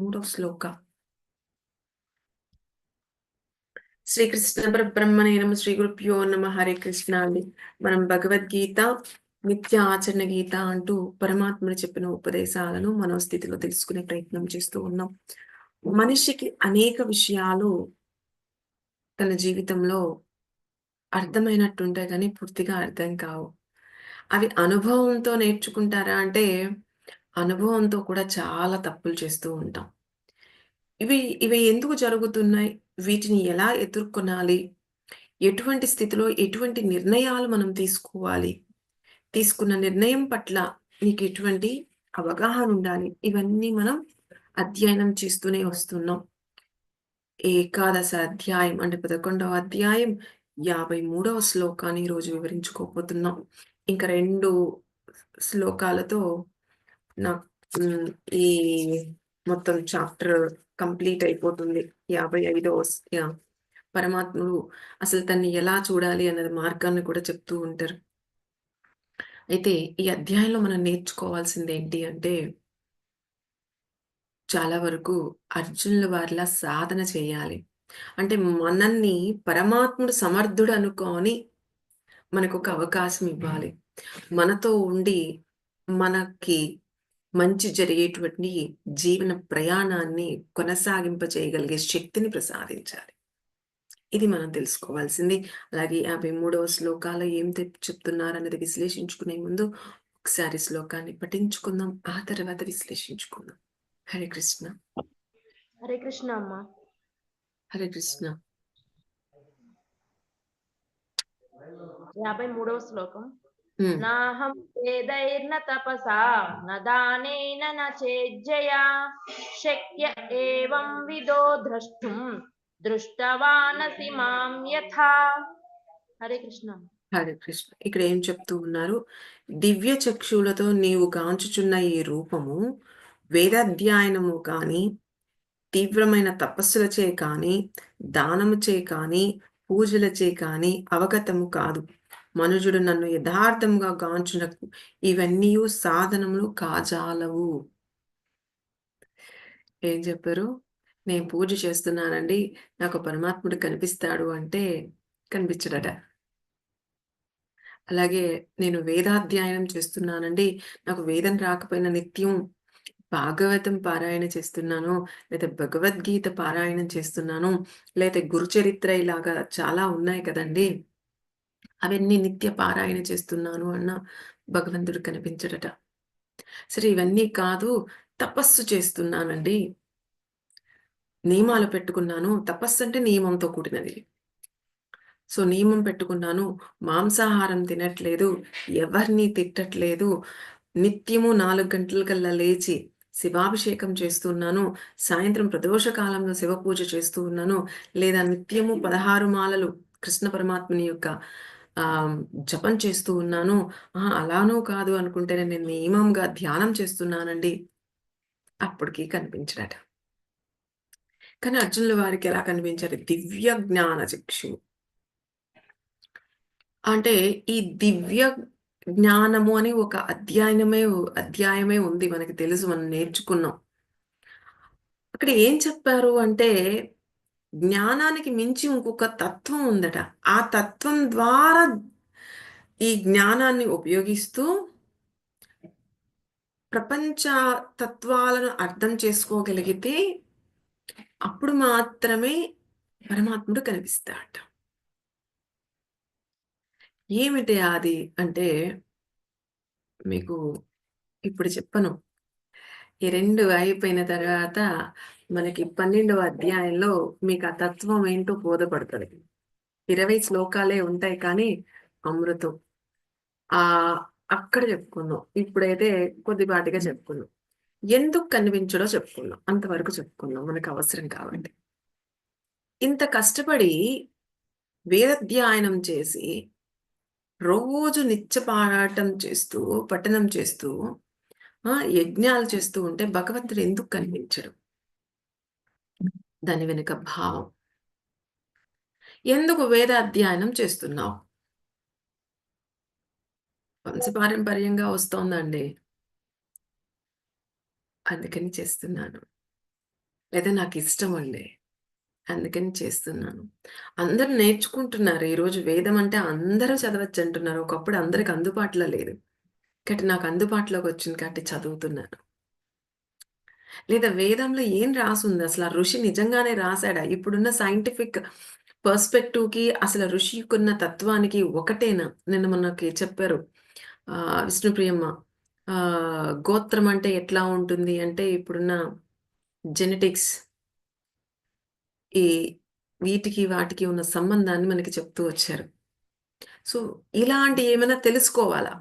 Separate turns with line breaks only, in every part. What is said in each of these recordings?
మూడవ శ్లోక శ్రీకృష్ణ పరబ్రహ్మణే నమ శ్రీ గురుభ్యో నమ. హరే కృష్ణ అండి. మనం భగవద్గీత నిత్య ఆచరణ గీత అంటూ పరమాత్మను చెప్పిన ఉపదేశాలను మనోస్థితిలో తెలుసుకునే ప్రయత్నం చేస్తూ ఉన్నాం. మనిషికి అనేక విషయాలు తన జీవితంలో అర్థమైనట్టుంటాయి కానీ పూర్తిగా అర్థం కావు. అవి అనుభవంతో నేర్చుకుంటారా అంటే అనుభవంతో కూడా చాలా తప్పులు చేస్తూ ఉంటాం. ఇవి ఇవి ఎందుకు జరుగుతున్నాయి? వీటిని ఎలా ఎదుర్కొనాలి? ఎటువంటి స్థితిలో ఎటువంటి నిర్ణయాలు మనం తీసుకోవాలి? తీసుకున్న నిర్ణయం పట్ల నీకు ఎటువంటి అవగాహన ఉండాలి? ఇవన్నీ మనం అధ్యయనం చేస్తూనే వస్తున్నాం. ఏకాదశ అధ్యాయం అంటే పదకొండవ అధ్యాయం యాభై మూడవ శ్లోకాన్ని ఈరోజు వివరించుకోపోతున్నాం ఇంకా రెండు శ్లోకాలతో నాకు ఈ మొత్తం చాప్టర్ కంప్లీట్ అయిపోతుంది. యాభై ఐదో పరమాత్ముడు అసలు తన్ని ఎలా చూడాలి అన్నది మార్గాన్ని కూడా చెప్తూ ఉంటారు. అయితే ఈ అధ్యాయంలో మనం నేర్చుకోవాల్సింది ఏంటి అంటే చాలా వరకు అర్జునుల వారిలా సాధన చేయాలి. అంటే మనల్ని పరమాత్ముడు సమర్థుడు అనుకొని మనకు ఒక అవకాశం ఇవ్వాలి. మనతో ఉండి మనకి మంచి జరిగేటువంటి జీవన ప్రయాణాన్ని కొనసాగింపచేయగలిగే శక్తిని ప్రసాదించాలి. ఇది మనం తెలుసుకోవాల్సింది. అలాగే యాభై మూడవ శ్లోకాలు ఏం చెప్తున్నారు అనేది విశ్లేషించుకునే ముందు ఒకసారి శ్లోకాన్ని పఠించుకుందాం. ఆ తర్వాత విశ్లేషించుకుందాం. హరే కృష్ణ.
హరే కృష్ణ అమ్మ.
హరే కృష్ణ.
యాభై మూడవ శ్లోకం. నాహం వేదైర్న తపసా న దానేన న చేజ్జయా శక్య ఏవం విదో ద్రష్టుం దృష్టవానసి మాం యథా. హరే కృష్ణ.
హరే కృష్ణ. ఇక్కడ ఏం చెప్తూ ఉన్నారు? దివ్య చక్షులతో నీవు గాంచుచున్న ఈ రూపము వేదాధ్యయనము కానీ తీవ్రమైన తపస్సులచే కానీ దానముచే కానీ పూజలచే కానీ అవగతము కాదు. మనుజుడు నన్ను యథార్థంగా గాంచునకు ఇవన్నీ సాధనములు కాజాలవు. ఏం చెప్పారు? నేను పూజ చేస్తున్నానండి. నాకు పరమాత్ముడు కనిపిస్తాడు అంటే కనిపించడట. అలాగే నేను వేదాధ్యయనం చేస్తున్నానండి. నాకు వేదం రాకపోయినా నిత్యం భాగవతం పారాయణ చేస్తున్నాను. లేదా భగవద్గీత పారాయణం చేస్తున్నాను. లేదా గురుచరిత్ర ఇలాగా చాలా ఉన్నాయి కదండి. అవన్నీ నిత్య పారాయణ చేస్తున్నాను అన్న భగవంతుడు కనిపించడట. సరే ఇవన్నీ కాదు తపస్సు చేస్తున్నానండి. నియమాలు పెట్టుకున్నాను. తపస్సు అంటే నియమంతో కూడినది. సో నియమం పెట్టుకున్నాను. మాంసాహారం తినట్లేదు. ఎవరిని తిట్టట్లేదు. నిత్యము నాలుగు గంటల కల్లా లేచి శివాభిషేకం చేస్తున్నాను. సాయంత్రం ప్రదోష కాలంలో శివ పూజ చేస్తూ ఉన్నాను. లేదా నిత్యము పదహారు మాలలు కృష్ణ పరమాత్మని యొక్క జపం చేస్తూ ఉన్నాను. ఆ అలానూ కాదు అనుకుంటే నేను నియమంగా ధ్యానం చేస్తున్నానండి. అప్పటికి కనిపించడట. కానీ అర్జునుల వారికి ఎలా కనిపించారు? దివ్య జ్ఞాన చక్షు అంటే ఈ దివ్య జ్ఞానము అని ఒక అధ్యయనమే అధ్యాయమే ఉంది. మనకి తెలుసు మనం నేర్చుకున్నాం. అక్కడ ఏం చెప్పారు అంటే జ్ఞానానికి మించి ఇంకొక తత్వం ఉందట. ఆ తత్వం ద్వారా ఈ జ్ఞానాన్ని ఉపయోగిస్తూ ప్రపంచ తత్వాలను అర్థం చేసుకోగలిగితే అప్పుడు మాత్రమే పరమాత్ముడు కనిపిస్తాడట. ఏమిటి అది అంటే మీకు ఇప్పుడు చెప్పను. ఈ రెండు అయిపోయిన తర్వాత మనకి పన్నెండవ అధ్యాయంలో మీకు ఆ తత్వం ఏంటో బోధపడుతుంది. ఇరవై శ్లోకాలే ఉంటాయి కానీ అమృతం. ఆ అక్కడ చెప్పుకుందాం. ఇప్పుడైతే కొద్దిపాటిగా చెప్పుకుందాం. ఎందుకు కనిపించడో చెప్పుకుందాం. అంతవరకు చెప్పుకుందాం. మనకు అవసరం కాబట్టి ఇంత కష్టపడి వేదధ్యాయనం చేసి రోజు నిత్య పారాటం చేస్తూ పఠనం చేస్తూ ఆ యజ్ఞాలు చేస్తూ ఉంటే భగవంతుడు ఎందుకు కనిపించడు? దాని వెనుక భావం ఎందుకు వేద అధ్యయనం చేస్తున్నావు వంశపారంపర్యంగా వస్తోందండి అందుకని చేస్తున్నాను లేదా నాకు ఇష్టం అండి అందుకని చేస్తున్నాను. అందరూ నేర్చుకుంటున్నారు. ఈరోజు వేదం అంటే అందరూ చదవచ్చు అంటున్నారు ఒకప్పుడు అందరికి అందుబాటులో లేదు. కాబట్టి నాకు అందుబాటులోకి వచ్చింది కాబట్టి చదువుతున్నాను. లేదా వేదంలో ఏం రాసుంది? అసలు ఆ ఋషి నిజంగానే రాశాడా ఇప్పుడున్న సైంటిఫిక్ పర్స్పెక్టివ్‌కి అసలు ఋషికున్న తత్వానికి ఒకటేనా? నిన్న మనకి చెప్పారు. విష్ణుప్రియమ్మ. గోత్రం అంటే ఎట్లా ఉంటుంది అంటే ఇప్పుడున్న జెనెటిక్స్ ఈ వీటికి, వాటికి ఉన్న సంబంధాన్ని మనకి చెప్తూ వచ్చారు. సో, ఇలాంటి ఏమైనా తెలుసుకోవాలా?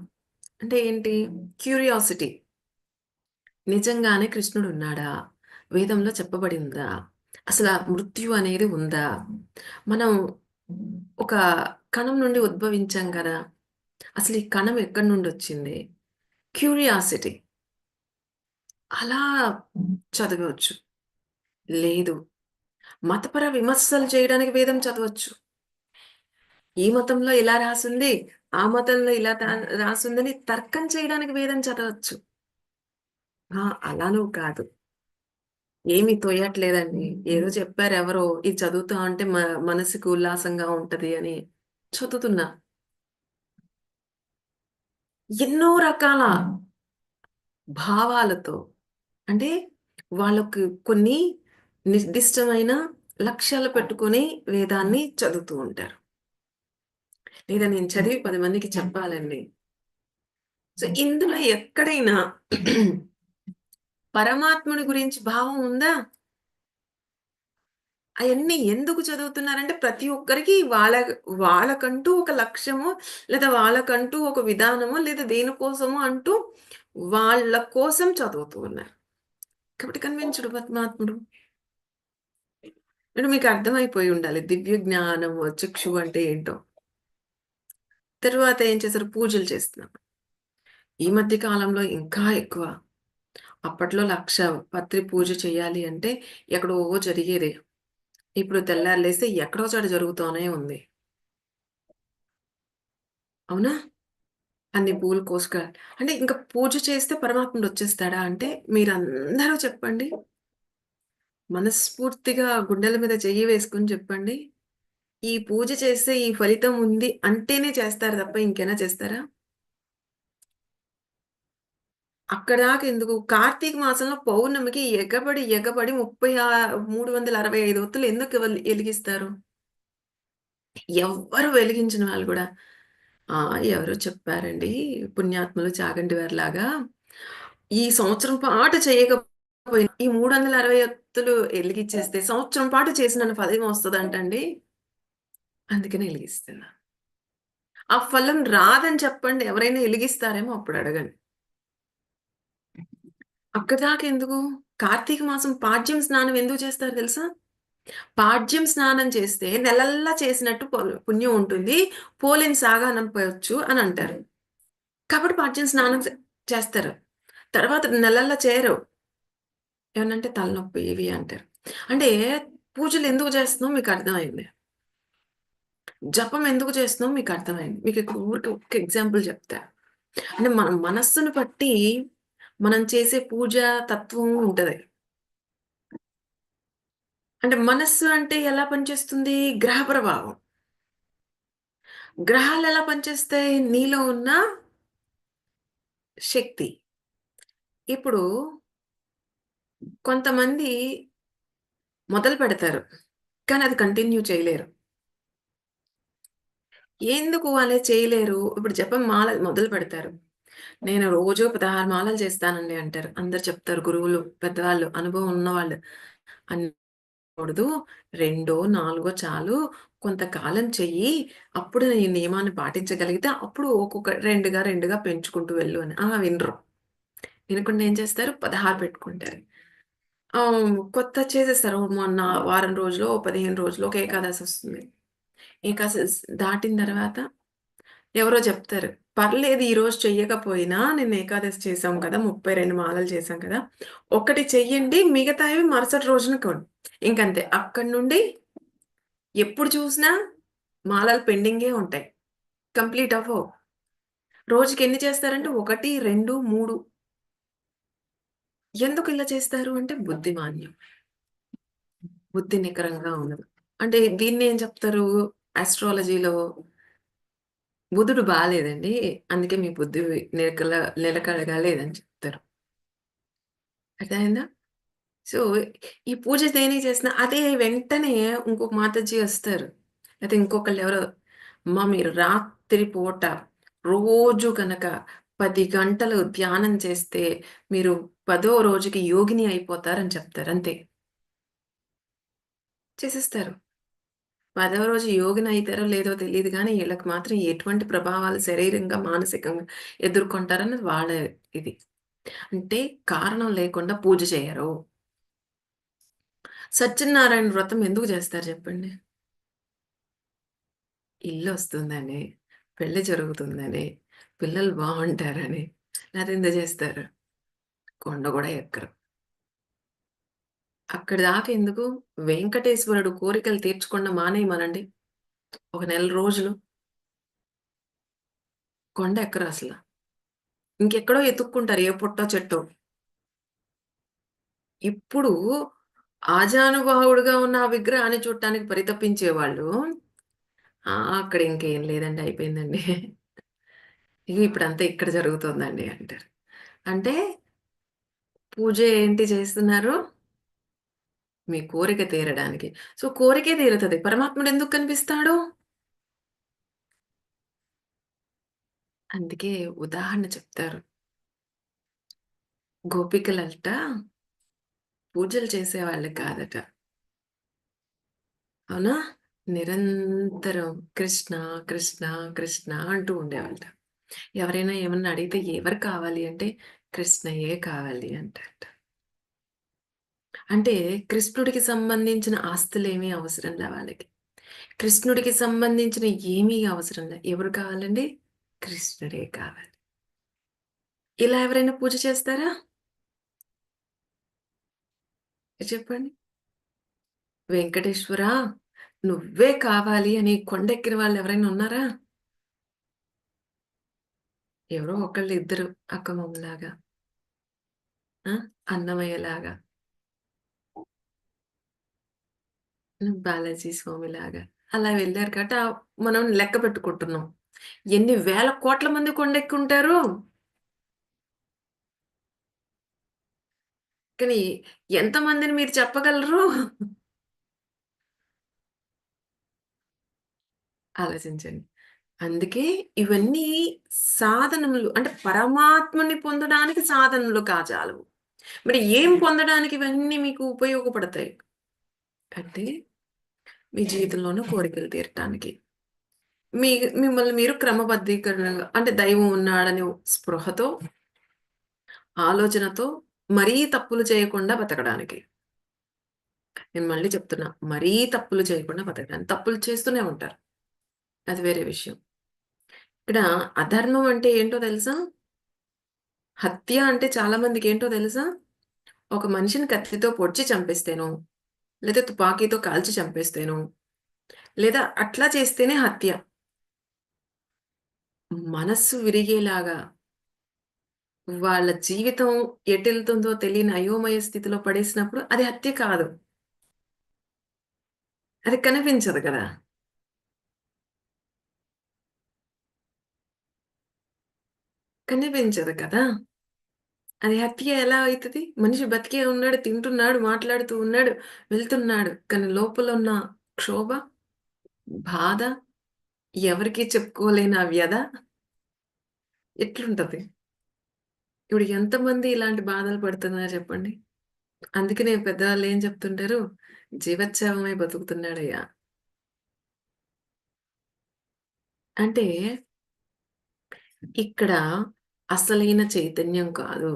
అంటే ఏంటి? క్యూరియాసిటీ. నిజంగానే కృష్ణుడు ఉన్నాడా వేదంలో చెప్పబడి ఉందా? అసల మృత్యు అనేది ఉందా? మనం ఒక కణం నుండి ఉద్భవించాం కదా అసలు ఈ కణం ఎక్కడి నుండి వచ్చింది క్యూరియాసిటీ. అలా చదవచ్చు. లేదు. మతపర విమర్శలు చేయడానికి వేదం చదవచ్చు. ఈ మతంలో ఇలా రాసుంది. ఆ మతంలో ఇలా రాసిందని తర్కం చేయడానికి వేదం చదవచ్చు. ఆ! అలానూ కాదు. ఏమి తోయట్లేదండి. ఏదో చెప్పారెవరో ఇది చదువుతా ఉంటే మ మనసుకు ఉల్లాసంగా ఉంటది అని చదువుతున్నా. ఎన్నో రకాల భావాలతో అంటే వాళ్ళకు కొన్ని నిర్దిష్టమైన లక్ష్యాలు పెట్టుకొని వేదాన్ని చదువుతూ ఉంటారు. లేదా నేను చదివి 10 మందికి చెప్పాలండి. సో, ఇందులో ఎక్కడైనా పరమాత్ముని గురించి భావం ఉందా? అవన్నీ ఎందుకు చదువుతున్నారంటే ప్రతి ఒక్కరికి వాళ్ళ వాళ్ళకంటూ ఒక లక్ష్యము, లేదా వాళ్ళకంటూ ఒక విధానము, లేదా దేనికోసమో అంటూ వాళ్ళ కోసం చదువుతూ ఉన్నారు. కాబట్టి కనిపించడు పరమాత్ముడు. ఇప్పుడు మీకు అర్థమైపోయి ఉండాలి. దివ్య జ్ఞానము, చక్షువు అంటే ఏంటో. తర్వాత ఏం చేశారు? పూజలు చేస్తున్నాం ఈ మధ్య కాలంలో ఇంకా ఎక్కువ. అప్పట్లో లక్ష పత్రి పూజ చేయాలి అంటే ఎక్కడో జరిగేది. ఇప్పుడు తెల్లారులేస్తే ఎక్కడో చోట జరుగుతూనే ఉంది. అవునా? అన్ని పూలు కోసుక అంటే ఇంకా పూజ చేస్తే పరమాత్ముడు వచ్చేస్తాడా? అంటే మీరందరూ చెప్పండి. మనస్ఫూర్తిగా గుండెల మీద చెయ్యి వేసుకొని చెప్పండి. ఈ పూజ చేస్తే ఈ ఫలితం ఉంది అంటేనే చేస్తారు తప్ప ఇంకైనా చేస్తారా? అక్కడిదాకా ఎందుకు? కార్తీక మాసంలో పౌర్ణమికి ఎగబడి, ఎగబడి ముప్పై మూడు వందల అరవై ఐదు ఒత్తులు ఎందుకు వెలిగిస్తారు ఎవ్వరు వెలిగించిన వాళ్ళు కూడా ఆ! ఎవరో చెప్పారండి పుణ్యాత్ములు చాగంటి వారిలాగా, ఈ సంవత్సరం పాటు చేయకపోయినా ఈ 360 ఒత్తులు వెలిగించేస్తే సంవత్సరం పాటు చేసినంత ఫలం అంటండి అందుకని వెలిగిస్తున్నా ఆ ఫలం రాదని చెప్పండి. ఎవరైనా వెలిగిస్తారేమో అప్పుడు అడగండి. అక్కడిదాకా ఎందుకు? కార్తీక మాసం పాడ్యం స్నానం ఎందుకు చేస్తారు తెలుసా? పాడ్యం స్నానం చేస్తే నెలల్లా చేసినట్టు పుణ్యం ఉంటుంది. పోలేని సాగానం అని అంటారు. కాబట్టి పాడ్యం స్నానం చేస్తారు. తర్వాత నెలల్లా చేయరు. ఏమనంటే తలనొప్పి ఇవి అంటారు. అంటే పూజలు ఎందుకు చేస్తున్నామో మీకు అర్థమైంది. జపం ఎందుకు చేస్తున్నావు మీకు అర్థమైంది. మీకు ఊరికి ఒక ఎగ్జాంపుల్ చెప్తా. అంటే మన మనస్సును బట్టి మనం చేసే పూజ తత్వం ఉంటది. అంటే మనస్సు అంటే ఎలా పనిచేస్తుంది? గ్రహ ప్రభావం. గ్రహాలు ఎలా పనిచేస్తాయి? నీలో ఉన్న శక్తి. ఇప్పుడు కొంతమంది మొదలు పెడతారు. కానీ అది కంటిన్యూ చేయలేరు. ఎందుకు అలా చేయలేరు? ఇప్పుడు జపం మాల మొదలు పెడతారు. నేను రోజు 16 మాలలు చేస్తానండి అంటారు. అందరు చెప్తారు గురువులు, పెద్దవాళ్ళు, అనుభవం ఉన్నవాళ్ళు. అన్నకూడదు రెండో, నాలుగో చాలు. కొంతకాలం చెయ్యి. అప్పుడు ఈ నియమాన్ని పాటించగలిగితే అప్పుడు ఒక్కొక్క రెండుగా, రెండుగా పెంచుకుంటూ వెళ్ళు అని. ఆ! వినరు. వినకుండా ఏం చేస్తారు? 16 పెట్టుకుంటారు. కొత్త చేసేస్తారు. మొన్న వారం రోజులో, 15 రోజులో ఒక ఏకాదశి వస్తుంది. ఏకాదశి దాటిన తర్వాత ఎవరో చెప్తారు. పర్లేదు ఈరోజు చెయ్యకపోయినా నేను ఏకాదశి చేశాం కదా! 32 మాలలు చేశాం కదా! ఒకటి చెయ్యండి. మిగతావి మరుసటి రోజున కొన్ని ఇంకంతే. అక్కడి నుండి ఎప్పుడు చూసినా మాలలు పెండింగే ఉంటాయి. కంప్లీట్ అవ్వవు. రోజుకి ఎన్ని చేస్తారంటే 1, 2, 3 ఎందుకు ఇలా చేస్తారు అంటే బుద్ధిమాన్యం బుద్ధి నికరంగా ఉండదు. అంటే దీన్ని ఏం చెప్తారు ఆస్ట్రాలజీలో బుధుడు బాగాలేదండి అందుకే మీ బుద్ధి నిలకల నిలకడగా లేదని చెప్తారు. అర్థమైందా? సో, ఈ పూజ దేని చేసినా అదే వెంటనే ఇంకొక మాతాజీ వస్తారు. అయితే ఇంకొకళ్ళు ఎవరో మా మీరు రాత్రి పూట రోజు కనుక పది గంటలు ధ్యానం చేస్తే మీరు పదో రోజుకి యోగిని అయిపోతారని చెప్తారు అంతే. చేసేస్తారు. పదవ రోజు యోగిన అయితారో లేదో తెలియదు కానీ వీళ్ళకి మాత్రం ఎటువంటి ప్రభావాలు శరీరంగా, మానసికంగా ఎదుర్కొంటారన్నది వాళ్ళ ఇది. అంటే కారణం లేకుండా పూజ చేయరు. సత్యనారాయణ వ్రతం ఎందుకు చేస్తారు చెప్పండి? ఇల్లు వస్తుందని పెళ్ళి జరుగుతుందని, పిల్లలు బాగుంటారని లేతే చేస్తారు? కొండ కూడా ఎక్కరు. అక్కడి దాకా ఎందుకు? వెంకటేశ్వరుడు కోరికలు తీర్చకుండా మానేయమనండి. ఒక నెల రోజులు. కొండ ఎక్కరు అసలు ఇంకెక్కడో ఎతుక్కుంటారు. ఏ పుట్టో, చెట్టో. ఇప్పుడు ఆజానుభావుడుగా ఉన్న ఆ విగ్రహాన్ని చూడటానికి పరితపించేవాళ్ళు ఆ! అక్కడ ఇంకేం లేదండి. అయిపోయిందండి. ఇగ ఇప్పుడంతా ఇక్కడ జరుగుతుందండి అంటారు. అంటే పూజ ఏంటి చేస్తున్నారు? మీ కోరిక తీరడానికి. సో, కోరికే తీరుతుంది పరమాత్ముడు ఎందుకు కనిపిస్తాడు? అందుకే ఉదాహరణ చెప్తారు. గోపికలట పూజలు చేసేవాళ్ళు కాదట. అవునా? నిరంతరం కృష్ణ, కృష్ణ, కృష్ణ అంటూ ఉండేవాళ్ళట. ఎవరైనా ఏమన్నా అడిగితే ఎవరు కావాలి అంటే కృష్ణయే కావాలి అంటారట. అంటే కృష్ణుడికి సంబంధించిన ఆస్తులేమీ అవసరంలా వాళ్ళకి. కృష్ణుడికి సంబంధించిన ఏమీ అవసరంలా. ఎవరు కావాలండి? కృష్ణుడే కావాలి. ఇలా ఎవరైనా పూజ చేస్తారా? చెప్పండి. వెంకటేశ్వరా! నువ్వే కావాలి అని కొండెక్కిన వాళ్ళు ఎవరైనా ఉన్నారా? ఎవరో ఒకళ్ళు ఇద్దరు అక్కమామలాగా. ఆ! అన్నమయ్యలాగా. బాలాజీ స్వామిలాగా. అలా వెళ్ళారు కాబట్టి ఆహ్, మనం లెక్క పెట్టుకుంటున్నాం. ఎన్ని వేల కోట్ల మంది కొండెక్కుంటారు? కానీ ఎంతమందిని మీరు చెప్పగలరు? ఆలోచించండి. అందుకే ఇవన్నీ సాధనములు అంటే పరమాత్మని పొందడానికి సాధనలు కాజాలవు. మరి ఏం పొందడానికి ఇవన్నీ మీకు ఉపయోగపడతాయి? అంటే మీ జీవితంలోని కోరికలు తీరటానికి. మీ మిమ్మల్ని మీరు క్రమబద్ధీకరణగా అంటే దైవం ఉన్నాడనే స్పృహతో, ఆలోచనతో మరీ తప్పులు చేయకుండా బతకడానికి. నేను మళ్ళీ చెప్తున్నా. మరీ తప్పులు చేయకుండా బతకడానికి. తప్పులు చేస్తూనే ఉంటారు. అది వేరే విషయం. ఇక్కడ అధర్మం అంటే ఏంటో తెలుసా? హత్య అంటే చాలా మందికి ఏంటో తెలుసా? ఒక మనిషిని కత్తితో పొడిచి చంపిస్తేను లేదా తుపాకీతో కాల్చి చంపేస్తేనో, లేదా అట్లా చేస్తేనే హత్య. మనస్సు విరిగేలాగా వాళ్ళ జీవితం ఎటెళ్తుందో తెలియని అయోమయ స్థితిలో పడేసినప్పుడు అది హత్య కాదు. అది కనిపించదు కదా! కనిపించదు కదా! అది హత్య ఎలా అయితది? మనిషి బతికే ఉన్నాడు, తింటున్నాడు, మాట్లాడుతూ ఉన్నాడు, వెళ్తున్నాడు. కానీ లోపల ఉన్న క్షోభ, బాధ, ఎవరికీ చెప్పుకోలేని ఆ వ్యధ ఎట్లుంటది? ఇప్పుడు ఎంతమంది ఇలాంటి బాధలు పడుతున్నారు చెప్పండి? అందుకనే పెద్దవాళ్ళు ఏం చెప్తుంటారు? జీవచ్ఛవమై బతుకుతున్నాడయ్యా. అంటే ఇక్కడ అసలైన చైతన్యం కాదు.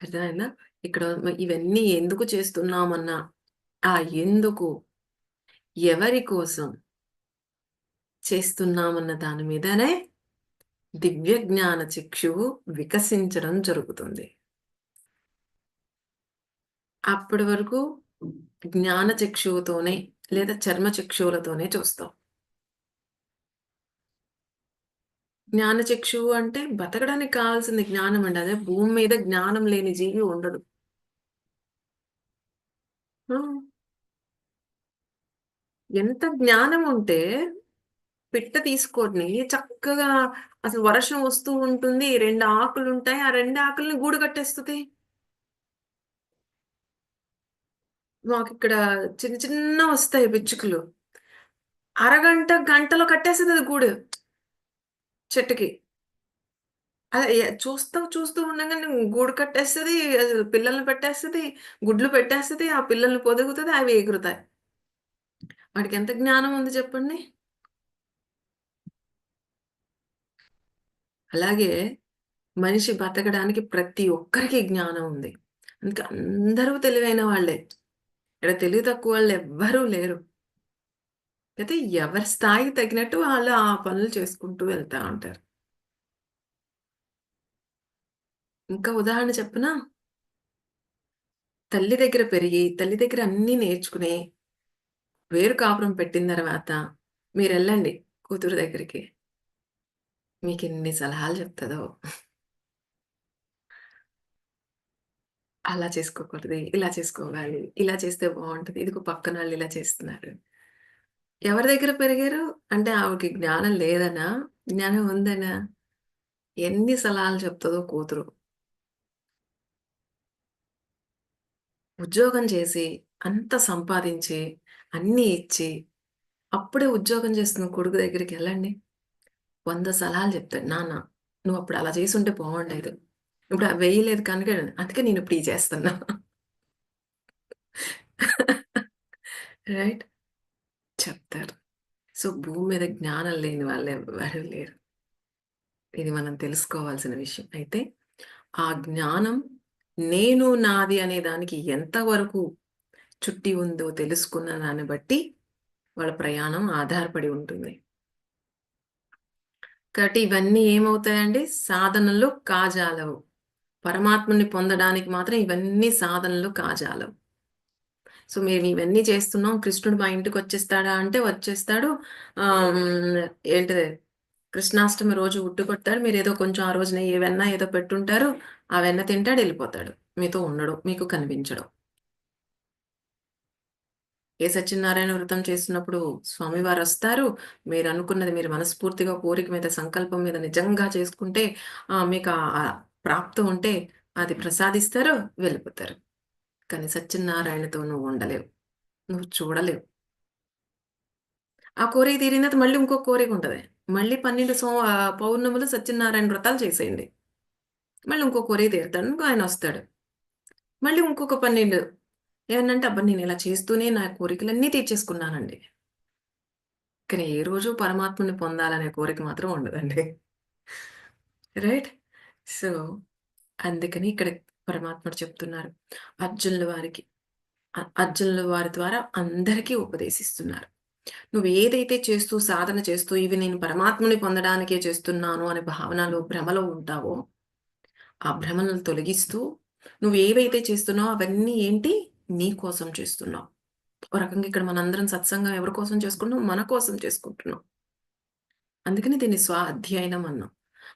అర్థమైందా? ఇక్కడ ఇవన్నీ ఎందుకు చేస్తున్నామన్న ఆ ఎందుకు, ఎవరి కోసం చేస్తున్నామన్న దాని మీదనే దివ్య జ్ఞాన చక్షువు వికసించడం జరుగుతుంది. అప్పటి వరకు జ్ఞాన చక్షువుతోనే లేదా చర్మ చక్షువులతోనే చూస్తాం. జ్ఞానచక్షువు అంటే బతకడానికి కావాల్సింది జ్ఞానం అండి. అదే భూమి మీద జ్ఞానం లేని జీవి ఉండడు. ఎంత జ్ఞానం ఉంటే పిట్ట తీసుకొని చక్కగా అసలు వర్షం వస్తూ ఉంటుంది. రెండు ఆకులు ఉంటాయి ఆ రెండు ఆకుల్ని గూడు కట్టేస్తది. ఇక్కడ చిన్న చిన్నవొస్తాయి పిచ్చుకలు. అరగంట, గంటలో కట్టేస్తుంది అది గూడు. చెట్టుకి. అదే ఎ చూస్తూ, చూస్తూ ఉండంగానే గూడు కట్టేస్తది. పిల్లల్ని పెట్టేస్తది. గుడ్లు పెట్టేస్తది. ఆ పిల్లల్ని పొదుగుతది. అవి ఎగురుతాయి. వాటికెంత జ్ఞానం ఉంది చెప్పండి? అలాగే మనిషి బతకడానికి ప్రతి ఒక్కరికి జ్ఞానం ఉంది. అందుకే అందరూ తెలివైన వాళ్ళే. ఇక్కడ తెలివి తక్కువ వాళ్ళు ఎవ్వరూ లేరు. అయితే ఎవరి స్థాయికి తగినట్టు వాళ్ళు ఆ పనులు చేసుకుంటూ వెళ్తా ఉంటారు. ఇంకా ఉదాహరణ చెప్పనా? తల్లి దగ్గర పెరిగి, తల్లి దగ్గర అన్నీ నేర్చుకుని, వేరు కాపురం పెట్టిన తర్వాత మీరెళ్ళండి కూతురు దగ్గరికి. మీకు ఎన్ని సలహాలు చెప్తుందో అలా చేసుకోకూడదు. ఇలా చేసుకోవాలి. ఇలా చేస్తే బాగుంటుంది ఇదిగో పక్కన వాళ్ళు ఇలా చేస్తున్నారు. ఎవరి దగ్గర పెరిగారు? అంటే ఆవిడకి జ్ఞానం లేదనా? జ్ఞానం ఉందనా? ఎన్ని సలహాలు చెప్తదో కూతురు. ఉద్యోగం చేసి, అంత సంపాదించి, అన్నీ ఇచ్చి, అప్పుడే ఉద్యోగం చేస్తున్న కొడుకు దగ్గరికెళ్ళండి. 100 సలహాలు చెప్తాడు. నాన్న నువ్వప్పుడు అలా చేసుంటే బావుండేది. ఇప్పుడు ఆ వేయలేదు కనుక అందుకే నేనిప్పుడు ఇది చేస్తున్నా. రైట్? చెప్తారు. సో, భూమి మీద జ్ఞానం లేని వాళ్ళు ఎవరు లేరు. ఇది మనం తెలుసుకోవాల్సిన విషయం. అయితే ఆ జ్ఞానం నేను, నాది అనే దానికి ఎంతవరకు చుట్టి ఉందో తెలుసుకున్న దాన్ని బట్టి వాళ్ళ ప్రయాణం ఆధారపడి ఉంటుంది. కాబట్టి ఇవన్నీ ఏమవుతాయండి? సాధనలు కాజాలవు. పరమాత్మని పొందడానికి మాత్రం ఇవన్నీ సాధనలు కాజాలవు. సో, మేము ఇవన్నీ చేస్తున్నాం. కృష్ణుడు మా ఇంటికి వచ్చేస్తాడా అంటే వచ్చేస్తాడు. ఏంటిది కృష్ణాష్టమి రోజు మీరు ఏదో కొంచెం ఆ రోజున ఏ వెన్న ఏదో పెట్టుంటారు. ఆ వెన్న తింటాడు, వెళ్ళిపోతాడు మీతో ఉండడు. మీకు కనిపించడు. ఏ సత్యనారాయణ వ్రతం చేస్తున్నప్పుడు స్వామివారు వస్తారు మీరు అనుకున్నది మీరు మనస్ఫూర్తిగా కోరిక మీద, సంకల్పం మీద నిజంగా చేసుకుంటే మీకు ఆ ప్రాప్తం ఉంటే అది ప్రసాదిస్తారు, వెళ్ళిపోతారు. కానీ సత్యనారాయణతో నువ్వు ఉండలేవు. నువ్వు చూడలేవు. ఆ కోరిక తీరిన తర్వాత మళ్ళీ ఇంకో కోరిక ఉంటుంది మళ్ళీ 12 సో పౌర్ణములు సత్యనారాయణ వ్రతాలు చేసేయండి. మళ్ళీ ఇంకో కోరిక తీరుతాడు. ఇంకో ఆయన వస్తాడు మళ్ళీ ఇంకొక పన్నెండు ఏమన్నంటే అబ్బా! నేను ఇలా చేస్తూనే నా కోరికలన్నీ తీర్చేసుకున్నానండి. కానీ ఏ రోజు పరమాత్మని పొందాలనే కోరిక మాత్రం ఉండదండి. రైట్? సో, అందుకని ఇక్కడ పరమాత్ముడు చెప్తున్నారు. అర్జునుల వారికి అర్జునుల వారి ద్వారా అందరికీ ఉపదేశిస్తున్నారు. నువ్వు ఏదైతే చేస్తూ, సాధన చేస్తూ ఇవి నేను పరమాత్మని పొందడానికే చేస్తున్నాను అనే భావనలో, భ్రమలో ఉంటావో, ఆ భ్రమలను తొలగిస్తూ నువ్వు ఏవైతే చేస్తున్నావో అవన్నీ ఏంటి? నీ కోసం చేస్తున్నావు. ఒక రకంగా ఇక్కడ మనందరం సత్సంగం ఎవరి కోసం చేసుకుంటున్నాం? మన కోసం చేసుకుంటున్నాం. అందుకని దీన్ని స్వాధ్యయనం అన్నాం.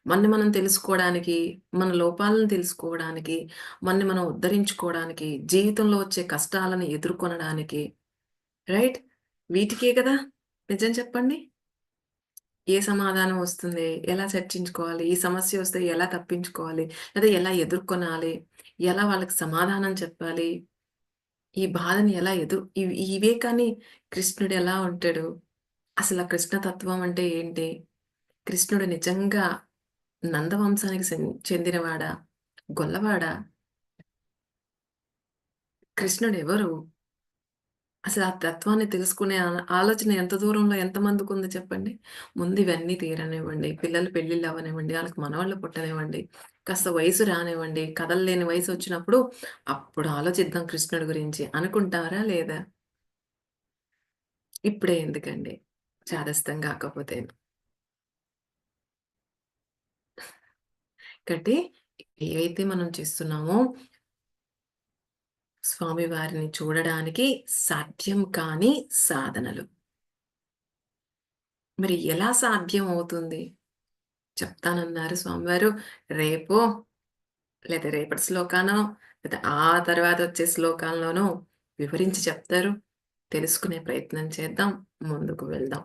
మనని మనం తెలుసుకోవడానికి, మన లోపాలను తెలుసుకోవడానికి, మనని మనం ఉద్ధరించుకోవడానికి, జీవితంలో వచ్చే కష్టాలను ఎదుర్కొనడానికి రైట్? వీటికే కదా! నిజం చెప్పండి? ఏ సమాధానం వస్తుంది? ఎలా చర్చించుకోవాలి? ఈ సమస్య వస్తే ఎలా తప్పించుకోవాలి? లేదా ఎలా ఎదుర్కొనాలి? ఎలా వాళ్ళకి సమాధానం చెప్పాలి? ఈ బాధని ఎలా ఎదురు ఇవి ఇవే కానీ కృష్ణుడు ఎలా ఉంటాడు? అసలు ఆ కృష్ణతత్వం అంటే ఏంటి? కృష్ణుడు నిజంగా నందవంశానికి సెన్ చెందినవాడా? గొల్లవాడా? కృష్ణుడెవరు? అసలు ఆ తత్వాన్ని తెలుసుకునే ఆ ఆలోచన ఎంత దూరంలో ఎంతమందికుంది చెప్పండి? ముందు ఇవన్నీ తీరనివ్వండి. పిల్లలు పెళ్ళిళ్ళు అవ్వనివ్వండి. వాళ్ళకి మనవాళ్ళు పుట్టనివ్వండి. కాస్త వయసు రానివ్వండి. కదలలేని వయసొచ్చినప్పుడు అప్పుడు ఆలోచిద్దాం కృష్ణుడి గురించి అనుకుంటారా లేదా? ఇప్పుడే ఎందుకండి? చాదస్తం కాకపోతే కాబట్టి ఏవైతే మనం చేస్తున్నామో స్వామి వారిని చూడడానికి సాధ్యం కాని సాధనలు. మరి ఎలా సాధ్యం అవుతుంది? చెప్తానన్నారు స్వామివారు. రేపో లేదా రేపటి శ్లోకానో లేదా ఆ తర్వాత వచ్చే శ్లోకాల్లోనో వివరించి చెప్తారు తెలుసుకునే ప్రయత్నం చేద్దాం ముందుకు వెళ్దాం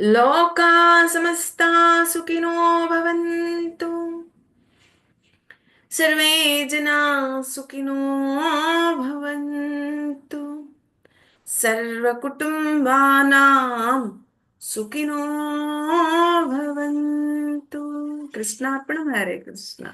లోకా సమస్తా సుఖినో భవంతు సర్వే జనా సుఖినో భవంతు సర్వకుటుంబానాం సుఖినో భవంతు కృష్ణార్పణం హరే కృష్ణ